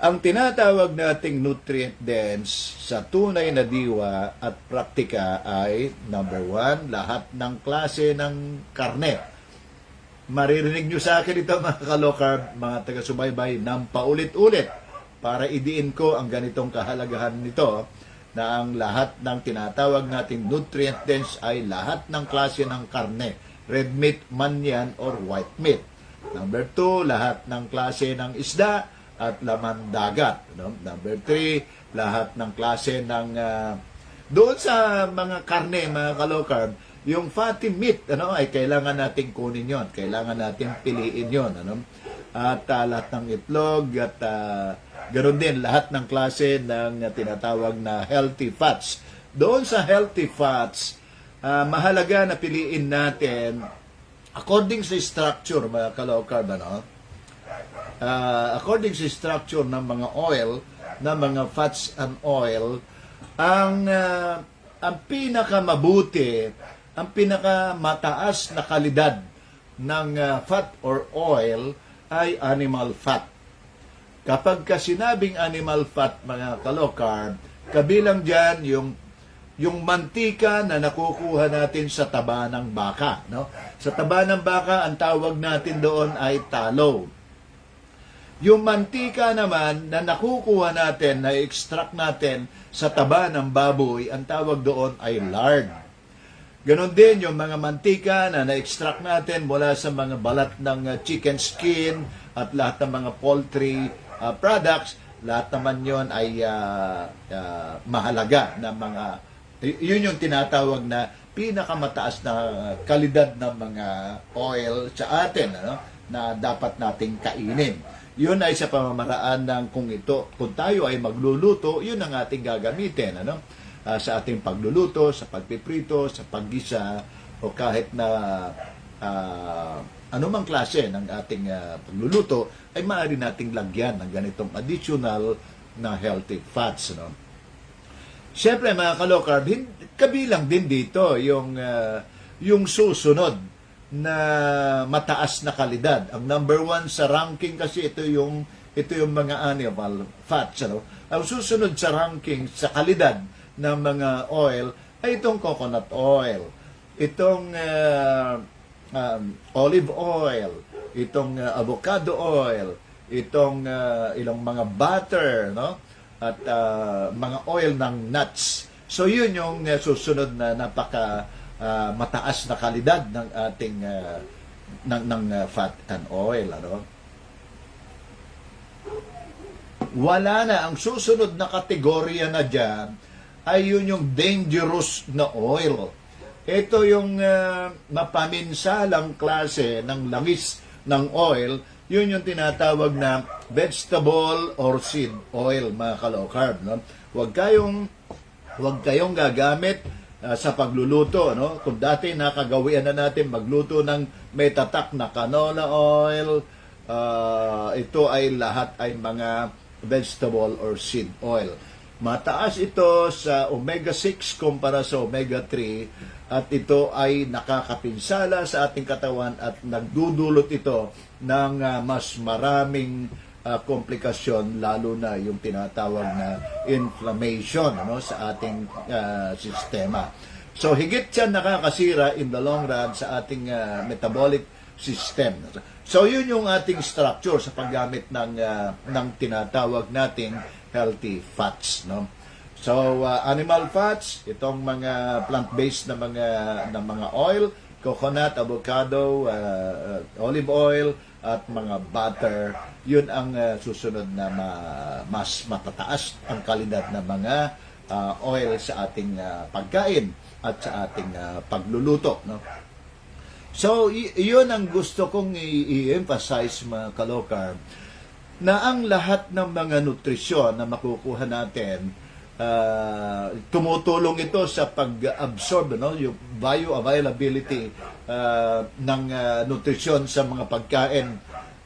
Ang tinatawag nating nutrient dense sa tunay na diwa at praktika ay number one, lahat ng klase ng karne. Maririnig nyo sa akin ito mga kalokarb, mga taga-subaybay, ng paulit-ulit para idiin ko ang ganitong kahalagahan nito na ang lahat ng tinatawag nating nutrient dense ay lahat ng klase ng karne. Red meat man yan or white meat. Number two, lahat ng klase ng isda at laman dagat. No? Number three, lahat ng klase ng... ah, doon sa mga karne, mga kalokarb, yung fatty meat, ano, ay kailangan nating kunin yon, kailangan nating piliin yon, ano. At ah, lahat ng itlog at ah, ganoon din lahat ng klase ng ah, tinatawag na healthy fats. Doon sa healthy fats, ah, mahalaga na piliin natin according sa structure, mga kalokarb, ano, uh, according sa structure ng mga oil, ng mga fats and oil, ang uh, ang pinakamabuti, ang pinakamataas na kalidad ng uh, fat or oil ay animal fat. Kapag ka sinabing animal fat, mga kalokarb, kabilang dyan yung yung mantika na nakukuha natin sa taba ng baka. No? Sa taba ng baka, ang tawag natin doon ay tallow. Yung mantika naman na nakukuha natin, na extract natin sa taba ng baboy, ang tawag doon ay lard. Ganon din yung mga mantika na na-extract natin mula sa mga balat ng uh, chicken skin at lahat ng mga poultry uh, products, lahat naman yon ay uh, uh, mahalaga na mga yun yung tinatawag na pinakamataas na kalidad ng mga oil sa atin ano na dapat nating kainin. Yun ay sa pamamaraan ng kung ito, kung tayo ay magluluto, yun ang ating gagamitin ano Ah, sa ating pagluluto, sa pagpiprito, sa paggisa o kahit na ah, anumang klase ng ating ah, pagluluto ay maaari nating lagyan ng ganitong additional na healthy fats no. Siyempre mga kalokarb, kabilang din dito yung ah, yung susunod na mataas na kalidad. Ang number one sa ranking kasi ito yung ito yung mga animal fats. Ano? Ang susunod sa ranking sa kalidad ng mga oil ay itong coconut oil, itong ah, um, olive oil, itong ah, avocado oil, itong ah, ilang mga butter, no? At ah, mga oil ng nuts. So yun yung ah, susunod na napaka ah, mataas na kalidad ng ating ah, ng ng ah, fat and oil, ano? Wala na ang susunod na kategorya na diyan ay yun yung dangerous na oil. Ito yung ah, mapaminsalang klase ng langis ng oil, yun yung tinatawag na vegetable or seed oil, mga kalokarb. No? Huwag kayong, huwag kayong gagamit ah, sa pagluluto. No? Kung dati nakagawian na natin magluto ng may na canola oil, ah, ito ay lahat ay mga vegetable or seed oil. Mataas ito sa omega-6 kumpara sa omega-3 at ito ay nakakapinsala sa ating katawan at nagdudulot ito ng ah, mas maraming ah, komplikasyon lalo na yung tinatawag na inflammation ano, sa ating ah, sistema. So higit siya nakakasira in the long run sa ating ah, metabolic system. So yun yung ating structure sa paggamit ng ah, ng tinatawag nating healthy fats, no? So ah, animal fats, itong mga plant-based na mga na mga oil, coconut, avocado, ah, olive oil at mga butter, yun ang ah, susunod na ma- mas matataas ang kalidad ng mga ah, oil sa ating ah, pagkain at sa ating ah, pagluluto, no? So, yun ang gusto kong i-emphasize mga kalokar na ang lahat ng mga nutrisyon na makukuha natin ah, tumutulong ito sa pag-absorb no yung bioavailability ah, ng ah, nutrisyon sa mga pagkain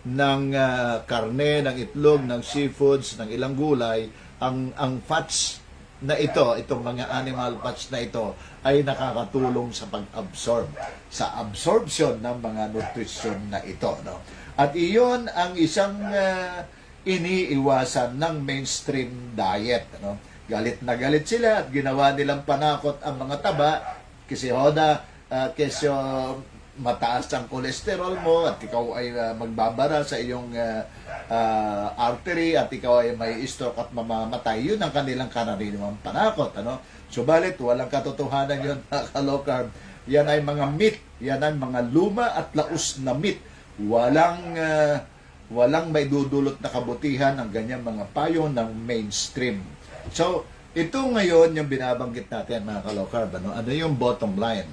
ng ah, karne, ng itlog, ng seafoods, ng ilang gulay ang ang fats na ito, itong mga animal fats na ito ay nakakatulong sa pag-absorb, sa absorption ng mga nutrisyon na ito. No? At iyon ang isang ah, iniiwasan ng mainstream diet. Ano? Galit na galit sila at ginawa nilang panakot ang mga taba kasi hoda, uh, kasi mataas ang kolesterol mo at ikaw ay ah, magbabara sa iyong ah, ah, artery at ikaw ay may stroke at mamamatay. Yun ang kanilang karaniwang panakot. Ano? Subalit, walang katotohanan yun, mga ka-low carb. Yan ay mga myth. Yan ay mga luma at laos na myth. Walang ah, walang may dudulot na kabutihan ang ganyang mga payo ng mainstream. So, ito ngayon yung binabanggit natin mga ka-low carb. Ano, ano yung bottom line?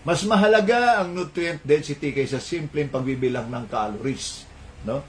Mas mahalaga ang nutrient density kaysa simpleng pagbibilang ng calories. No?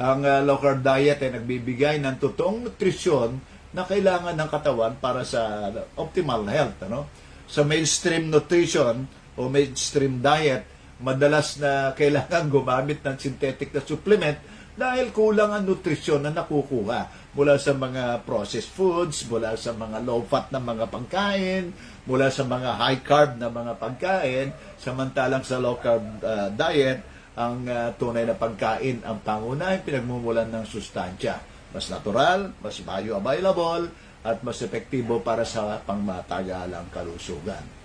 Ang uh, low carb diet ay nagbibigay ng totoong nutrisyon na kailangan ng katawan para sa optimal health. Ano? Sa mainstream nutrition o mainstream diet, madalas na kailangan gumamit ng synthetic na supplement dahil kulang ang nutrisyon na nakukuha mula sa mga processed foods, mula sa mga low-fat na mga pagkain, mula sa mga high-carb na mga pagkain, samantalang sa low-carb uh, diet, ang uh, tunay na pagkain ang pangunahing pinagmumulan ng sustansya. Mas natural, mas bioavailable, at mas epektibo para sa pangmatagalang kalusugan.